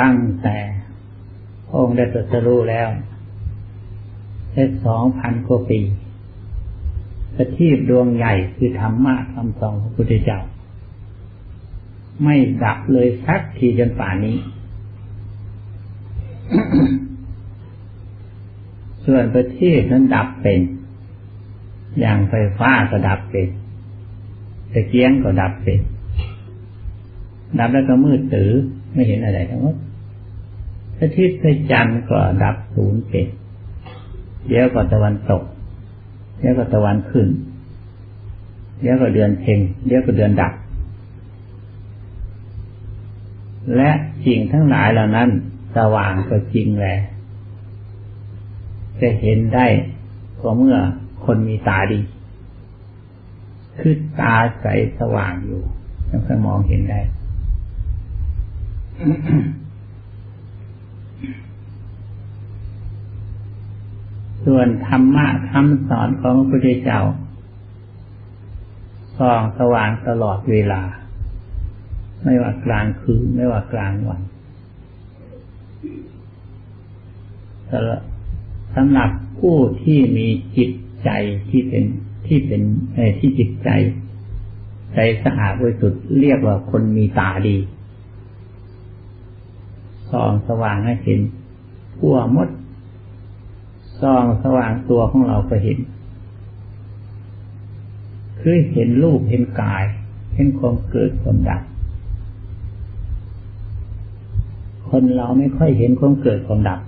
ตั้งแต่พระองค์ได้ตรัสรู้แล้วได้สองพันกว่าปีประทีปดวงใหญ่คือธรรมะคำสอนของพระพุทธเจ้า ไม่ดับเลยสักทีจนป่านนี้ ส่วนประทีปนั้นดับเป็น อย่างไฟฟ้าก็ดับเป็นตะเกียงก็ดับเป็น ดับแล้วก็มืดตื้อไม่เห็นอะไรทั้งหมด พระอาทิตย์พระจันทร์ก็ดับศูนย์เป็นเดี๋ยวก็ตะวันตก เดี๋ยวก็ตะวันขึ้น เดี๋ยวก็เดือนเพ็งเดี๋ยวก็เดือนดับ และสิ่งทั้งหลายเหล่านั้นสว่างก็จริงแหละจะเห็นได้ก็เมื่อคนมีตาดี คือตาใสสว่างอยู่ยังค่อยมองเห็นได้ ส่วนธรรมะคำสอนของพระพุทธเจ้าส่องสว่างตลอดเวลา ไม่ว่ากลางคืน ไม่ว่ากลางวันสำหรับผู้ที่มีจิตใจที่เป็นที่เป็นที่จิตใจ ใจสะอาดบริสุทธิ์เรียกว่าคนมีตาดีส่องสว่างให้เห็นทั่วมด ส่องสว่างตัวของเราก็เห็น คือเห็นรูปเห็นกาย เห็นความเกิดความดับ คนเราไม่ค่อยเห็นความเกิดความดับ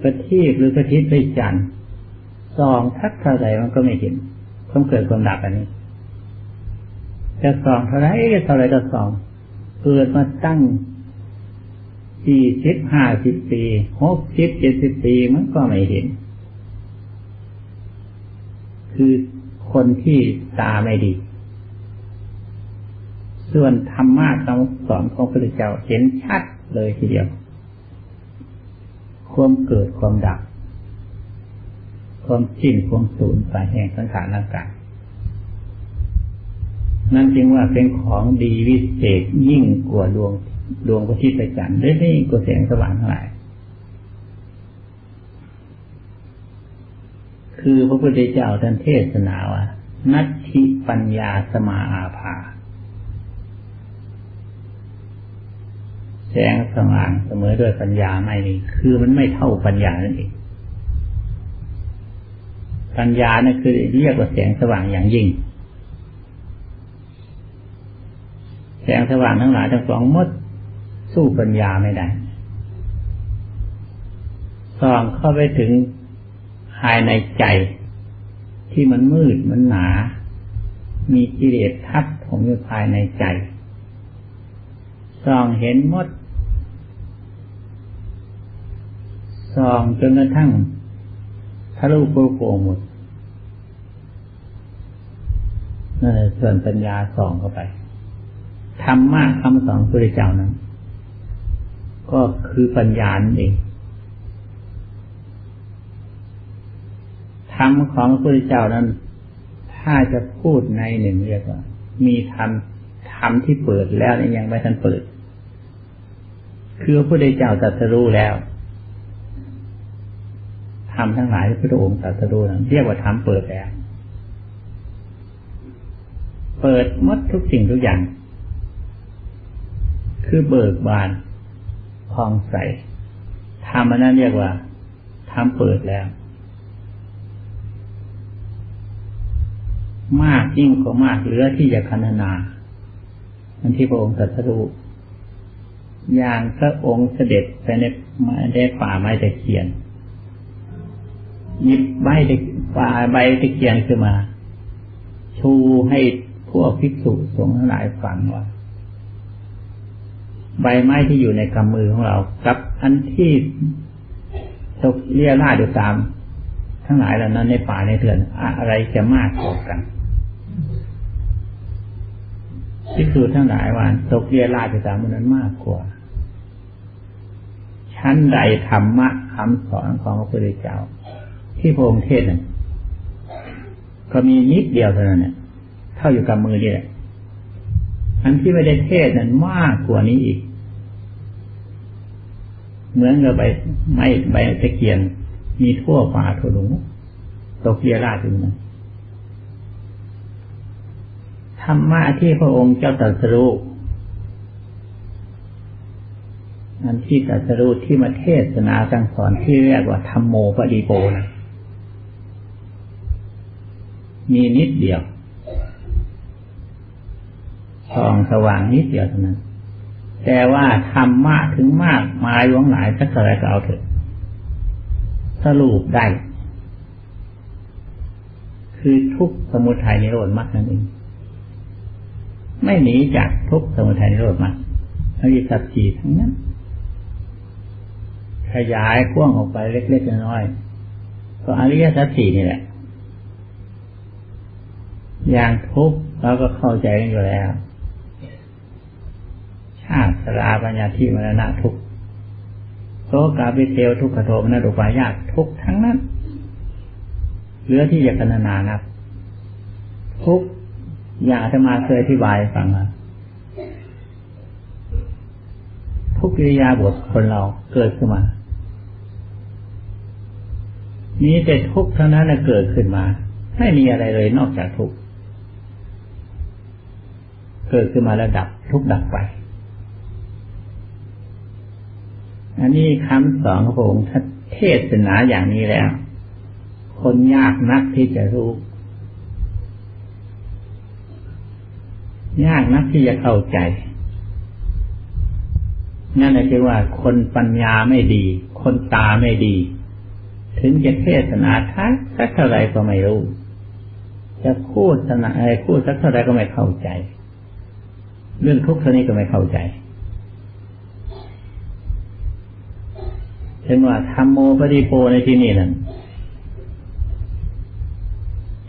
ประทีปหรือกระทิศไปจันส่องทักเท่าไรมันก็ไม่เห็น ความเกิดความดับอันนี้จะส่องเท่าไรเท่าไรก็ส่อง เกิดมาตั้ง สี่สิบห้าสิบปีหกสิบเจ็ดสิบปีมันก็ไม่เห็น คือคนที่ตาไม่ดี ส่วนธรรมะคำสอนของพระพุทธเจ้าเห็นชัดเลยทีเดียว ความเกิดความดับ ความสิ้นความสูญไปแห่งสังขารร่างกายนั่นจึงว่าเป็นของดีวิเศษยิ่งกว่าดวง ดวงพระอาทิตย์ประจันทร์ได้ได้กว่าแสงสว่างทั้งหลาย คือพระพุทธเจ้าท่านเทศนาว่านัตถิปัญญาสมาอาภา แสงสว่างเสมอด้วยปัญญาไม่นี่คือมันไม่เท่าปัญญานั่นเองปัญญานั่นคือเรียกว่าแสงสว่างอย่างยิ่ง แสงสว่างทั้งหลายทั้งสองมด สู้ปัญญาไม่ได้ส่องเข้าไปถึงภายในใจที่มันมืดมันหนา มีกิเลสทับผมอยู่ภายในใจส่องเห็นมดส่องจนกระทั่งทะลุโปโกหมดนั่นส่วนปัญญาส่องเข้าไปธรรมะคำสอนพระเจ้านั้น ก็คือปัญญาเองธรรมของพระพุทธเจ้านั้น ถ้าจะพูดในหนึ่งเรียกว่ามีธรรมธรรมที่เปิดแล้วยังไม่ทันเปิด คือพระพุทธเจ้าตรัสรู้แล้วธรรมทั้งหลายที่พระองค์ตรัสรู้นั้นเรียกว่าธรรมเปิดแล้ว เปิดมดทุกสิ่งทุกอย่าง คือเบิกบาน คลองใสทำอันนั้นเรียกว่าทำเปิดแล้ว มากยิ่งกว่ามากเหลือที่จะคันนาอันที่พระองค์ตรัสรู้อย่างพระองค์เสด็จไปในไม้ได้ป่าไม้ตะเคียนหยิบใบตะป่าใบตะเคียนขึ้นมา ชูให้พวกภิกษุสงฆ์ทั้งหลายฟังว่า ใบไม้ที่อยู่ในกำมือของเรา กับอันที่ตกเลี่ยราดอยู่ตาม ทั้งหลายเหล่านั้นในป่าในเถื่อนอะไรจะมากกว่ากันที่คือทั้งหลายว่าตกเลี่ยราอยู่ตามมันนั้นมากกว่า ชั้นใดธรรมะคำสอนของพระพุทธเจ้า ที่พระองค์เทศนั้นก็มีนิดเดียวเท่านั้นเนี่ยเท่าอยู่กับมือนี่แหละอันที่ไม่ได้เทศนั้นมากกว่านี้อีก เหมือนกับใบไม้ใบตะเกียนมีทั่วฟ้าทั่วดวงตกเรียราดอยู่นั้นธรรมะที่พระองค์เจ้าตรัสรู้อันที่ตรัสรู้ที่มาเทศนาสั่งสอนที่เรียกว่าธรรมโมปฏิโปนะมีนิดเดียวส่องสว่างนิดเดียวเท่านั้น แต่ว่าธรรมะถึงมากมายหลวงหลายสักเท่าไรก็เอาเถอะสรุปได้ คือทุกสมุทัยนิโรธมรรคนั่นเองไม่หนีจากทุกสมุทัยนิโรธมรรคอริยสัจสี่ทั้งนั้น ขยายพ่วงออกไปเล็กๆน้อยๆก็อริยสัจสี่นี่แหละ อย่างทุกเราก็เข้าใจกันอยู่แล้ว ชาติสราปัญญาที่มรณะทุกโสกาปิเทวทุกขโทมนดุปายาตทุกทั้งนั้น เหลือที่จะกันนานับ ทุกอย่างจะมาเคยอธิบายฟังมาทุกกิริยาบทคนเราเกิดขึ้นมานี้แต่ทุกเท่านั้นเกิดขึ้นมา ไม่มีอะไรเลยนอกจากทุกเกิดขึ้นมาแล้วดับทุกดับไป อันนี้คำสอนของพระองค์ท่านเทศนาอย่างนี้แล้ว คนยากนักที่จะรู้ ยากนักที่จะเข้าใจนั่นแหละคือว่าคนปัญญาไม่ดี คนตาไม่ดี ถึงจะเทศนาทักสักเท่าไรก็ไม่รู้ จะพูดสนาอะไรพูดสักเท่าไรก็ไม่เข้าใจ เรื่องทุกข์เท่านี้ก็ไม่เข้าใจ ถึงว่าธรรมโมปฏิโปในที่นี้นั่น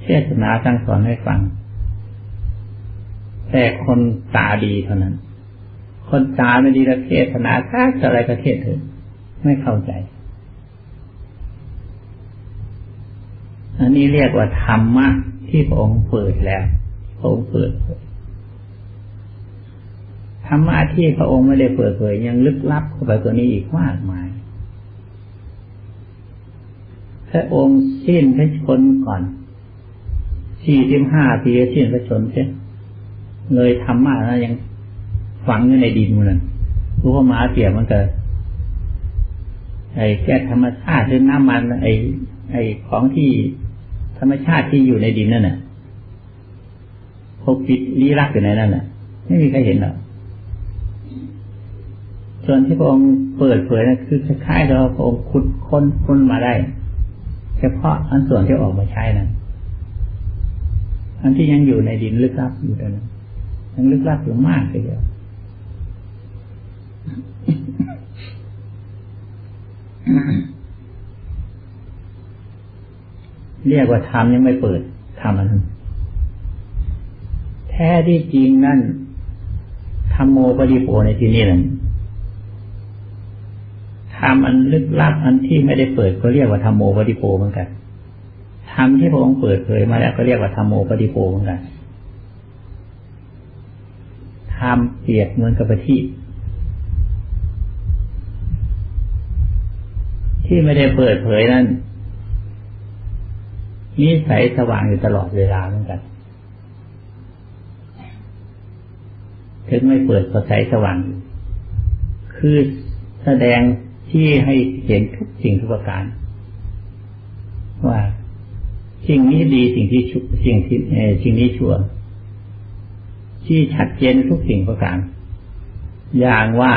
เทศนาสั่งสอนให้ฟัง แต่คนตาดีเท่านั้น คนตาไม่ดีละเทศนาถ้าอะไรก็เทศเถอะไม่เข้าใจ อันนี้เรียกว่าธรรมะที่พระองค์เปิดแล้วพระองค์เปิดธรรมะที่พระองค์ไม่ได้เปิดเผยยังลึกลับเข้าไปตัวนี้อีกมากมาย พระองค์สิ้นพระชนก่อนสี่สิบห้าปีสิ้นพระชนเช่เลยทำมากแล้วยังฝังอยู่ในดินมันรู้ว่ามาเสียมันเกิดไอ้แก้ธรรมชาติหรือน้ำมัน ไอ้ไอ้ของที่ธรรมชาติที่อยู่ในดินนั่นน่ะพกปิดลี้ลักอยู่ในนั้นน่ะ ไม่มีใครเห็นหรอกส่วนที่พระองค์เปิดเผยนั่นคือคล้ายๆเราพระองค์ขุดค้นค้นมาได้ เฉพาะอันส่วนที่ออกมาใช้นั้นอันที่ยังอยู่ในดินลึกลับอยู่ตรงนั้นยังลึกลับอยู่มากเลยเดียวเรียกว่าธรรมยังไม่เปิดธรรมอันนั้นแท้ที่จริงนั่นธรรมโมปฏิโปในที่นี้นั่น ธรรมอันลึกลับอันที่ไม่ได้เปิดก็เรียกว่าธรรมโมปฏิโปเหมือนกันธรรมที่พระองค์เปิดเผยมาแล้วก็เรียกว่าธรรมโมปฏิโปเหมือนกันธรรมเปรียบเหมือนกับปฏิที่ไม่ได้เปิดเผยนั้นนิสัยสว่างอยู่ตลอดเวลาเหมือนกันถึงไม่เปิดก็ใสสว่างคือแสดง ที่ให้เห็นทุกสิ่งทุกประการ ว่าสิ่งนี้ดีสิ่งที่ชุสิ่งที่สิ่งนี้ชั่วที่ชัดเจนทุกสิ่งประการ อย่างว่า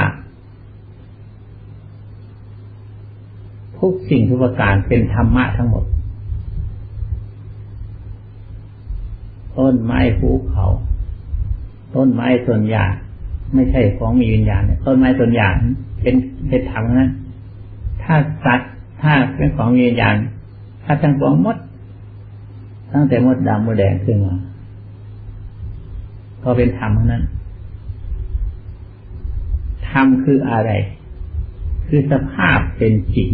ทุกสิ่งทุกประการเป็นธรรมะทั้งหมด ต้นไม้ภูเขา ต้นไม้ต้นหญ้าไม่ใช่ของมีวิญญาณต้นไม้ต้นหญ้าเป็นเป็นธรรมนั้น ถ้าสัตว์ถ้าเป็นของมีวิญญาณถ้าทั้งปวงมด ตั้งแต่มดดำมดแดงขึ้นมาก็เป็นธรรมนั้น ธรรมคืออะไร คือสภาพเป็นจริง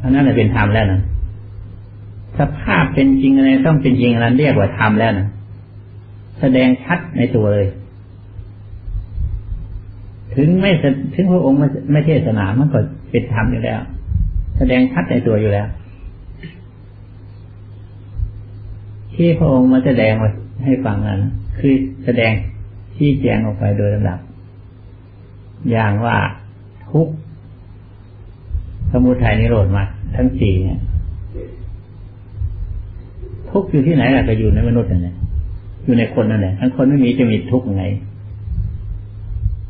อันนั้นแหละเป็นธรรมแล้วนะสภาพเป็นจริงอะไรต้องเป็นจริงนั้นเรียกว่าธรรมแล้วนะแสดงชัดในตัวเลย ถึงไม่ถึงพระองค์ไม่เทศนามันก็เป็นธรรมอยู่แล้ว แสดงชัดในตัวอยู่แล้ว ที่พระองค์มาแสดงมาให้ฟังนั้นคือแสดงที่แจงออกไปโดยลำดับ อย่างว่าทุกสมุทัยนิโรธมาทั้งสี่เนี่ยทุกอยู่ที่ไหนล่ะก็อยู่ในมนุษย์นั่นแหละอยู่ในคนนั่นแหละทั้งคนไม่มีจะมีทุกข์ไง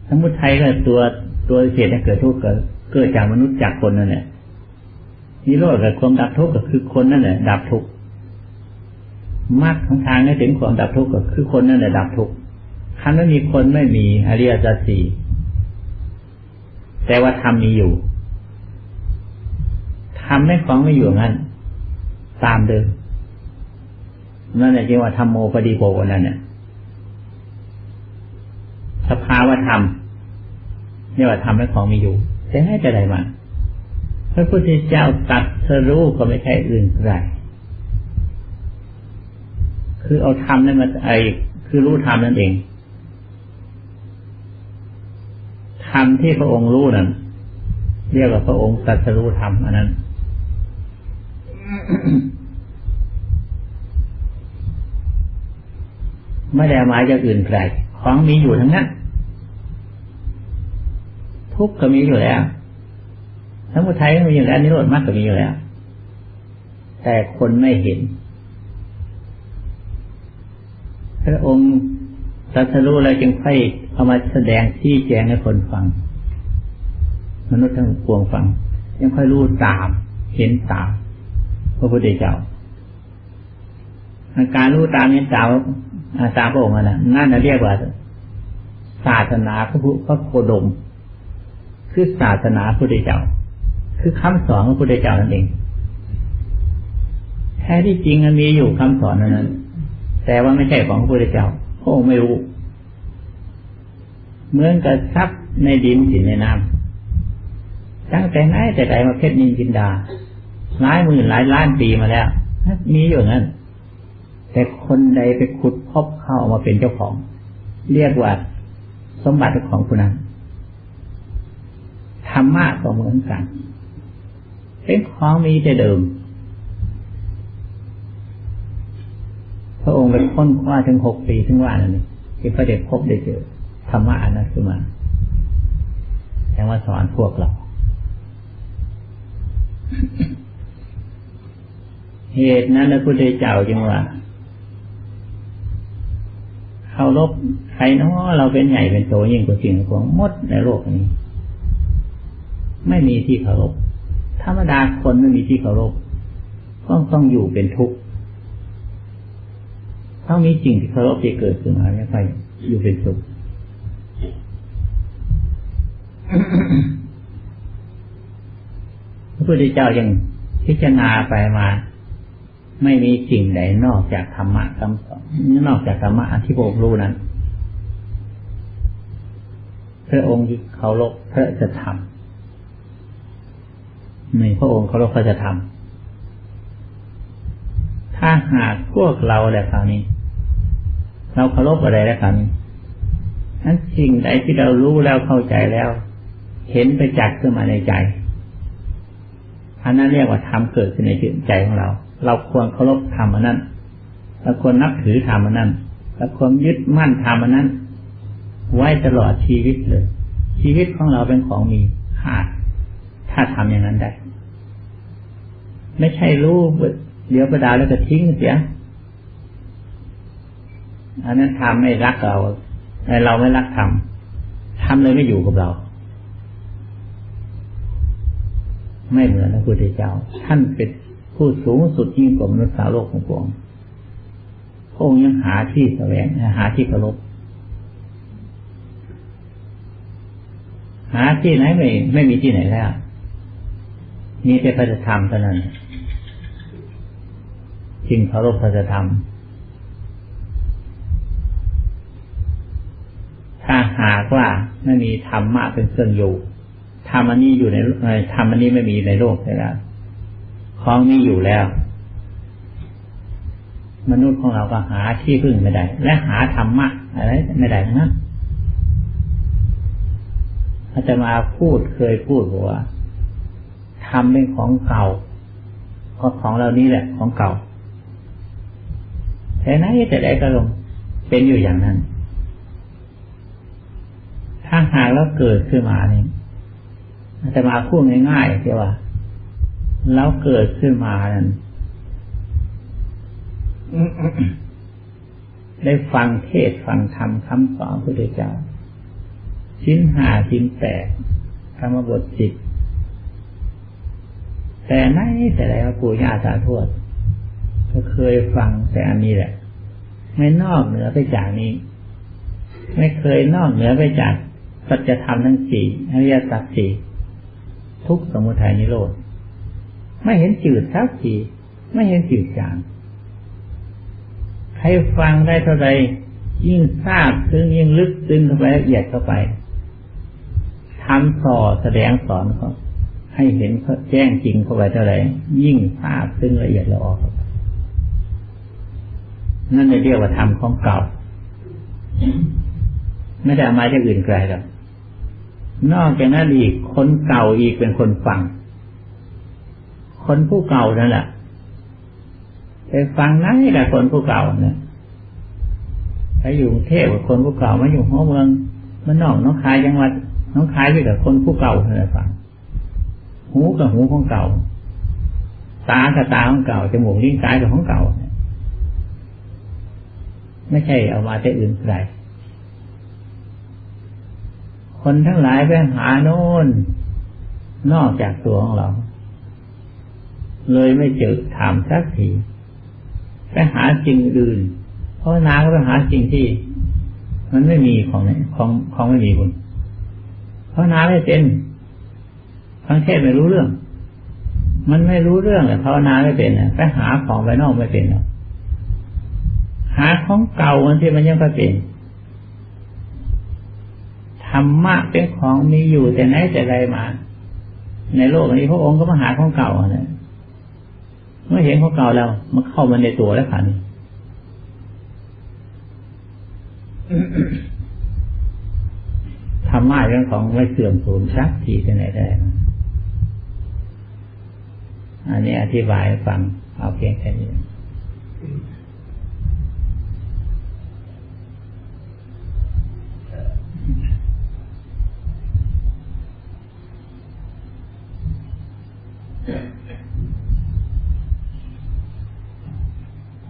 สมุทัยก็ตัวตัวเศษให้เกิดทุกข์ก็เกิดจากมนุษย์จากคนนั่นแหละนิโรธกับความดับทุกข์ก็คือคนนั่นแหละดับทุกข์มรรคของทางให้ถึงความดับทุกข์ก็คือคนนั่นแหละดับทุกข์คันไม่มีคนไม่มีอริยสัจสี่แต่ว่าธรรมมีอยู่ทำให้ของไม่อยู่งั้น ตามเดิมนั่นแหละที่ว่าธรรมโมปฏิโปนั่นเนี่ยสภาวะธรรม นี่ว่าทำให้ของมีอยู่จะให้จะได้มา พระพุทธเจ้าตัดสรู้ก็ไม่ใช่อื่นไกลคือเอาธรรมนั่นมาไอคือรู้ธรรมนั่นเองธรรมที่พระองค์รู้นั้นเรียกว่าพระองค์ตัดสรู้ธรรมอันนั้นไม่ได้หมายจากอื่นไกลของมีอยู่ทั้งนั้น ทุกข์ก็มีอยู่แล้วสมุทัยก็มีอยู่แล้วนิโรธมรรคก็มีอยู่แล้ว แต่คนไม่เห็น พระองค์ตรัสรู้แล้วจึงค่อยเอามาแสดงที่แจงให้คนฟัง มนุษย์ทั้งปวงฟัง ยังค่อยรู้ตาม เห็นตาม พระพุทธเจ้าการรู้ตามเห็นตามตามพระองค์นั่นนั่นเรียกว่าศาสนาพระพุทธโคดม คือศาสนาพุทธเจ้า คือคำสอนของพุทธเจ้านั่นเอง แท้ที่จริงมันมีอยู่คำสอนนั้น แต่ว่าไม่ใช่ของพระพุทธเจ้าพระองค์ไม่รู้ เหมือนกับทรัพย์ในดินสินในน้ำตั้งแต่ไหนแต่ใดมาเพชรนินจินดาหลายหมื่นหลายล้านปีมาแล้วมีอยู่นั้น แต่คนใดไปขุดพบเข้ามาเป็นเจ้าของ เรียกว่าสมบัติของคนนั้น ธรรมะก็เหมือนกัน เป็นของมีแต่เดิม พระองค์ไปค้นคว้าถึงหกปีถึงว่านั่นที่พระเดชพบได้เจอธรรมะอันนั้นขึ้นมาแสดงว่าสอนพวกเราเหตุนั้นพระพุทธเจ้าจึงว่าเคารพใครนาะเราเป็นใหญ่เป็นโตยิ่งกว่าสิ่งของมดในโลกนี้ ไม่มีที่เคารพธรรมดาคนไม่มีที่เคารพต้องต้องอยู่เป็นทุกข์ถ้ามีสิ่งที่เคารพจะเกิดขึ้นมาไม่ค่อยอยู่เป็นสุขพระพุทธเจ้ายังพิจารณาไปมา ไม่มีสิ่งใดนอกจากธรรมะคำสอนนอกจากธรรมะที่พระองค์รู้นั้นพระองค์เคารพพระจะทำ ไม่พระองค์เคารพพระจะทำถ้าหากพวกเราแหละคราวนี้ เราเคารพอะไรแล้วคราวนี้นั้นสิ่งใดที่เรารู้แล้วเข้าใจแล้ว เห็นไปจักขึ้นมาในใจ อันนั้นเรียกว่าธรรมเกิดขึ้นในจิตใจของเรา เราควรเคารพธรรมอันนั้นเราควรนับถือธรรมอันนั้นเราควรยึดมั่นธรรมอันนั้น ไว้ตลอดชีวิตเลย ชีวิตของเราเป็นของมีค่า ถ้าทำอย่างนั้นได้ ไม่ใช่รู้เดี๋ยวประดาแล้วก็ทิ้งเสียอันนั้นทำไม่รักเราแต่เราไม่รักทำทำเลยไม่อยู่กับเรา ไม่เหมือนพระพุทธเจ้า ท่านเป็นผู้สูงสุดยิ่งกว่ามนุษย์สาวโลกของพระองค์พระองค์ยังหาที่แสวงหาที่เคารพหาที่ไหนไม่ไม่มีที่ไหนแล้ว มีแต่พระธรรมเท่านั้นจึงเคารพพระธรรม ถ้าหากว่าไม่มีธรรมะเป็นเครื่องอยู่ธรรมอันนี้อยู่ในธรรมอันนี้ไม่มีในโลกใช่ไหมของมีอยู่แล้ว มนุษย์ของเราก็หาที่พึ่งไม่ได้ และหาธรรมะอะไรไม่ได้ทั้งนั้นอาจมาพูดเคยพูดว่า ทำเป็นของเก่าก็ของเรานี้แหละ ของเก่าแต่ไหนแต่ใดก็ลงเป็นอยู่อย่างนั้น ถ้าหากเราเกิดขึ้นมานี่อาจะมาพูดง่ายๆที่ว่าเราเกิดขึ้นมานั้นได้ฟังเทศฟังธรรมคำสอนพระพุทธเจ้าชิ้นหาชิ้นแปดธรรมบทสิบ แต่ไหนแต่ไรว่าปู่ย่าตาทวดก็เคยฟังแต่อันนี้แหละ ไม่นอกเหนือไปจากนี้ ไม่เคยนอกเหนือไปจากสัจธรรมทั้งสี่อริยสัจสี่ทุกสมุทัยนิโรธไม่เห็นจืดสักทีไม่เห็นจืดจางใครฟังได้เท่าไรยิ่งทราบซึ้งยิ่งลึกซึ้งเข้าไปละเอียดเข้าไปทำสอแสดงสอนเขา ให้เห็นเขาแจ้งจริงเข้าไปเท่าไรยิ่งทราบซึ้งละเอียดละออกนั่นเรียกว่าธรรมของเก่า ไม่ได้มาจากอื่นไกลหรอกนอกจากนั้นอีกคนเก่าอีกเป็นคนฟัง คนผู้เก่านั่นแหละไปฟังนั่นแหละคนผู้เก่าเนี่ยไปอยู่เทพกับคนผู้เก่ามาอยู่หัวเมืองมันนอกน้องคายจังหวัดน้องคายไปกับคนผู้เก่าเท่านี่ยฟัง หูกับหูของเก่า ตากับตาของเก่าจมูกลิ้นกายกับของเก่า ไม่ใช่เอามาแต่อื่นไกลคนทั้งหลายไปหาโน่นนอกจากตัวของเรา เลยไม่เจอถามสักทีไปหาจริงอื่นเพราะนาก็ไปหาจริงที่ มันไม่มีของของของไม่มีคุณเพราะนาไม่เป็น ทั้งเทศไม่รู้เรื่อง มันไม่รู้เรื่องเลยภาวนาไม่เป็นไปหาของไปนอกไม่เป็นหรอกหาของเก่ามันที่มันยังก็เป็นธรรมะเป็นของมีอยู่แต่ไหนแต่ไรมา ในโลกนี้พระองค์ก็มาหาของเก่าเนี่ยเมื่อเห็นของเก่าแล้วมันเข้ามาในตัวแล้วค่ะนี่ธรรมะเรื่องของไม่เสื่อมสูญชักทีที่ไหนได้ อันนี้อธิบายฟัง เอาเพียงแค่นี้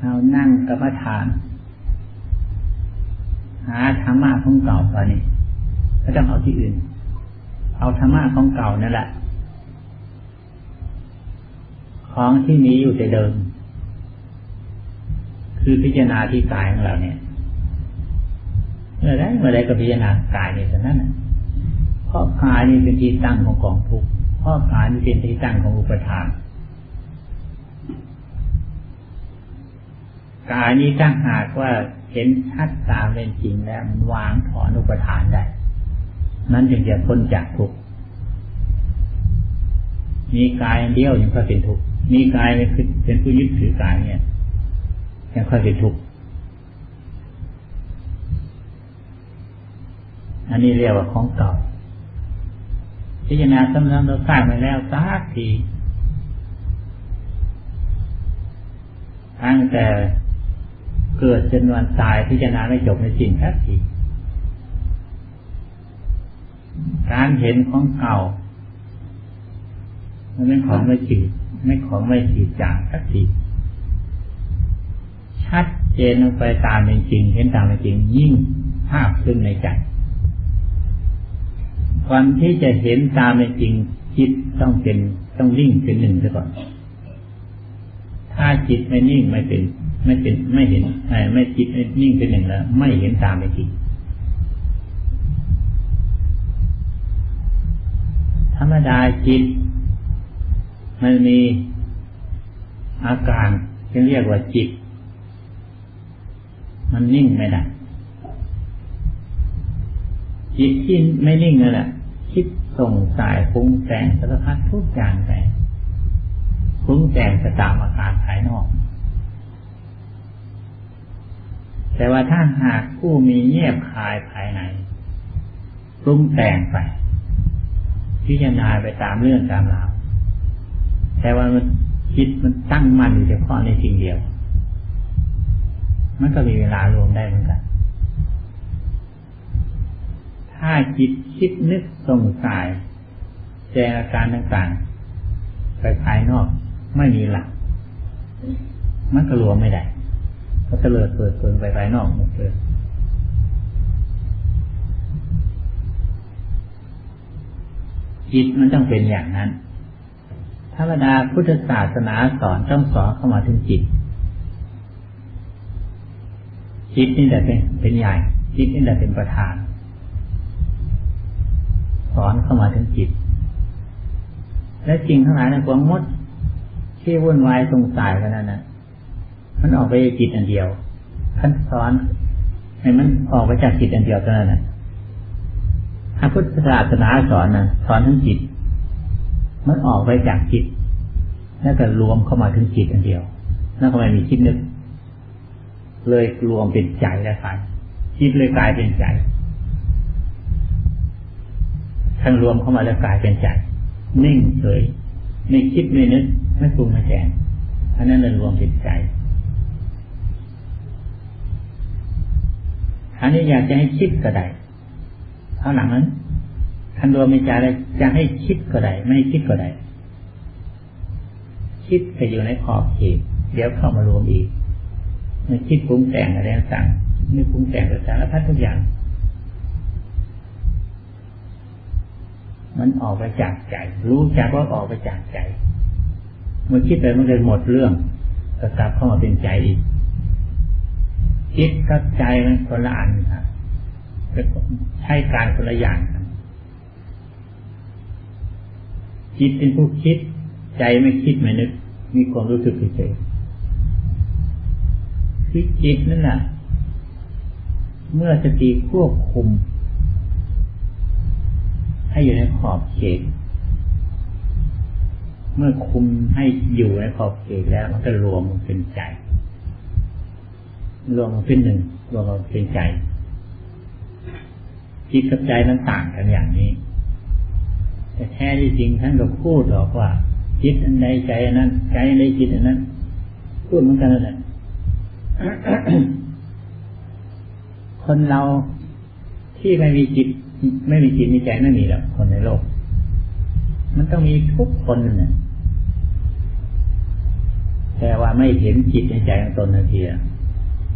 เรานั่งกรรมฐาน หาธรรมะของเก่าตอนนี้ ก็ต้องเอาที่อื่น เอาธรรมะของเก่านั่นแหละ ของที่มีอยู่แต่เดิม คือพิจารณาที่กายของเราเนี่ยเมื่อไรเมื่อไรก็พิจารณากายในส่วนนั้นเพราะกายนี่เป็นที่ตั้งของกองทุกข์เพราะกายนี่เป็นที่ตั้งของอุปทานกายนี้ถ้าหากว่าเห็นชัดตามเป็นจริงแล้วมันวางถอนอุปทานได้ นั้นจึงจะพ้นจากทุกข์มีกายเดียวยังค่อเป็นทุกข์ มีกายเป็นผู้ยึดถือกายเนี่ยยังค่อยเป็นทุกข์อันนี้เรียกว่าของเก่า พิจารณาซ้ำๆเราสร้างมาแล้วสักทีตั้งแต่เกิดจนวันตายพิจารณาไม่จบไม่สิ้นสักทีการเห็นของเก่า มันเป็นของไม่จืด ไม่ขอไม่จืดจางสักทีชัดเจนลงไปตามเป็นจริง เห็นตามเป็นจริงยิ่งภาพขึ้นในใจควันที่จะเห็นตามเป็นจริงจิตต้องเป็นต้องนิ่งเป็นหนึ่งซะก่อน ถ้าจิตไม่นิ่งไม่เป็นไม่เป็นไม่เห็นไม่จิตนิ่งเป็นหนึ่งแล้ว ไม่เห็นตามไปจริงธรรมดาจิต มันมีอาการที่เรียกว่าจิต มันนิ่งไม่ได้จิตที่ไม่นิ่งนั่นแหละคิดส่งสายฟุ้งแต่งสารพัดทุกอย่างไปฟุ้งแต่งตามอาการภายนอก แต่ว่าถ้าหากผู้มีเงียบคายภายในปรุงแต่งไป พิจารณาไปตามเรื่องตามราว แต่ว่ามันจิตมันตั้งมั่นอยู่เฉพาะในสิ่งเดียว มันก็มีเวลารวมได้เหมือนกัน ถ้าจิตคิดนึกสงสัยแจงอาการต่างๆ ไปภายนอกไม่มีหลัก มันก็รวมไม่ได้ ก็เตลิดเปิดเผยไปภายนอกหมดเลยจิตมันต้องเป็นอย่างนั้น ธรรมดาพุทธศาสนาสอนต้องสอนเข้ามาถึงจิต จิตนี่แหละเป็นเป็นใหญ่ จิตนี่แหละเป็นประธาน สอนเข้ามาถึงจิต และจริงทั้งหลายในกวงมดที่วุ่นวายสงสัยกันนั้นนะมันออกไปจากจิตอันเดียวท่านสอนให้มันออกไปจากจิตอันเดียวเท่านั้นนะพระพุทธศาสนาสอนนะสอนทั้งจิต มันออกไปจากจิต แล้วก็รวมเข้ามาถึงจิตอันเดียวแล้วก็ไม่มีคิดนึก เลยรวมเป็นใจแล้วกันจิตเลยกลายเป็นใจทั้งรวมเข้ามาแล้วกลายเป็นใจนิ่งเฉยไม่คิดไม่นึกไม่ปรุงไม่แต่งอันนั้นเลยรวมเป็นใจอันนี้อยากจะให้คิดก็ได้เท่าหลังนั้น ทันรวมเป็นใจเลยจะให้คิดก็ได้ไม่คิดก็ได้คิดไปอยู่ในขอบเขตเดี๋ยวเข้ามารวมอีกไม่คิดปรุงแต่งอะไรต่างไม่ปรุงแต่งต่สารพัดทุกอย่าง มันออกไปจากใจ รู้จักว่าออกไปจากใจเมื่อคิดไปมันเลยหมดเรื่องก็กลับเข้ามาเป็นใจอีกคิดกับใจมันคนละอันครับใช้การคนละอย่างครับ จิตเป็นผู้คิด ใจไม่คิดไม่นึก มีความรู้สึกเฉยคือจิตนั่นแหละเมื่อสติควบคุม ให้อยู่ในขอบเขต เมื่อคุมให้อยู่ในขอบเขตแล้ว มันก็รวมมันเป็นใจ รวมมันเป็นหนึ่งรวมมันเป็นใจจิตกับใจมันต่างกันอย่างนี้ แต่แท้ที่จริงท่านก็พูดหรอกว่า จิตอันใดใจอันนั้นใจอันจิตอันนั้น พูดเหมือนกันนั่นแหละคนเราที่ไม่มีจิต ไม่มีจิตมีใจไม่มีหรอกคนในโลก มันต้องมีทุกคนน่ะแต่ว่าไม่เห็นจิตในใจของตนนาที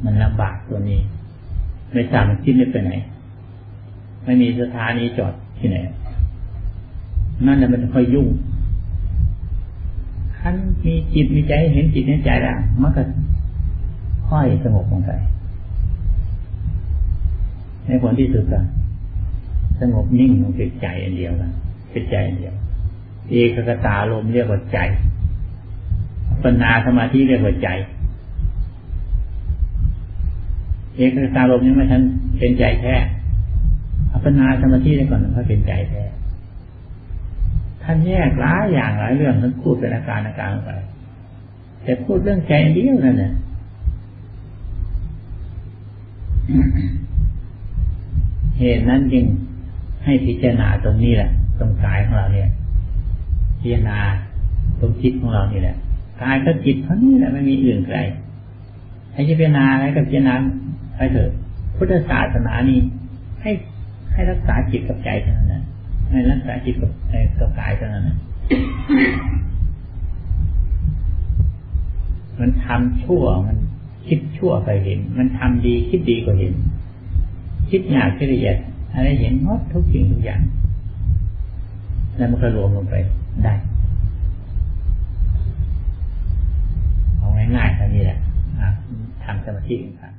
มันลำบากตัวนี้ ไม่ทราบมันคิดไม่ไปไหน ไม่มีสถานีจอดที่ไหน นั่นแหละมันค่อยยุ่งท่านมีจิตมีใจเห็นจิตในใจแล้วมันก็ค่อยสงบลงไปในผลที่สุดก็สงบนิ่งลงเป็นใจอันเดียวกันเป็นใจอันเดียว เอกกตาลมเรียกว่าใจปัญญาสมาธิเรียกว่าใจ เอกกตาลมยังไม่ทันเป็นใจแท้ปัญญาสมาธิได้ก่อนเขาเป็นใจแท้ ท่านแยกหลายอย่างหลายเรื่องท่านพูดเป็นอาการอาการไป แต่พูดเรื่องใจเดียวนั่นแหละเหตุนั้นจึงให้พิจารณาตรงนี้แหละ ตรงกายของเราเนี่ย พิจารณาตรงจิตของเรานี่แหละกายกับจิตเท่านี้แหละไม่มีอื่นไกลให้พิจารณาอะไรกับพิจารณาไปเถอะ พุทธศาสนานี้ให้ให้รักษาจิตกับใจเท่านั้น ให้รักษาจิตกับกับกายเท่านั้นมันทำชั่วมันคิดชั่วก็เห็น มันทำดีคิดดีก็เห็น คิดหยาบคิดละเอียดอะไรเห็นหมดทุกสิ่งทุกอย่าง แล้วมันก็รวมลงไปได้เอาง่ายๆแค่นี้แหละทำสมาธิเองค่ะ